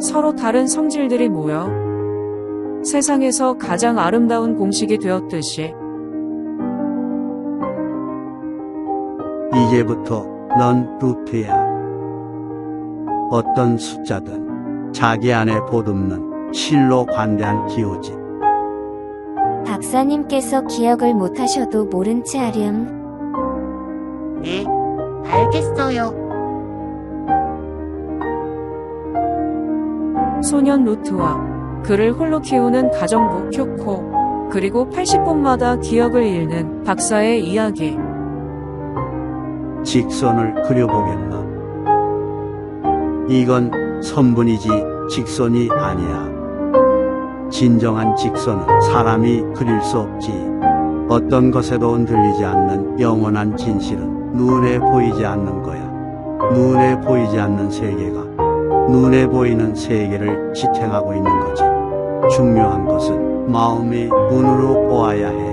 서로 다른 성질들이 모여 세상에서 가장 아름다운 공식이 되었듯이 이제부터 넌 루트야. 어떤 숫자든 자기 안에 보듬는 실로 관대한 기호지. 박사님께서 기억을 못하셔도 모른 채 하렴. 네, 알겠어요. 소년 루트와 그를 홀로 키우는 가정부 큐코 그리고 80분마다 기억을 잃는 박사의 이야기 직선을 그려보겠나? 이건 선분이지 직선이 아니야. 진정한 직선은 사람이 그릴 수 없지. 어떤 것에도 흔들리지 않는 영원한 진실은 눈에 보이지 않는 거야. 눈에 보이지 않는 세계가 눈에 보이는 세계를 지탱하고 있는 거지. 중요한 것은 마음이 눈으로 보아야 해.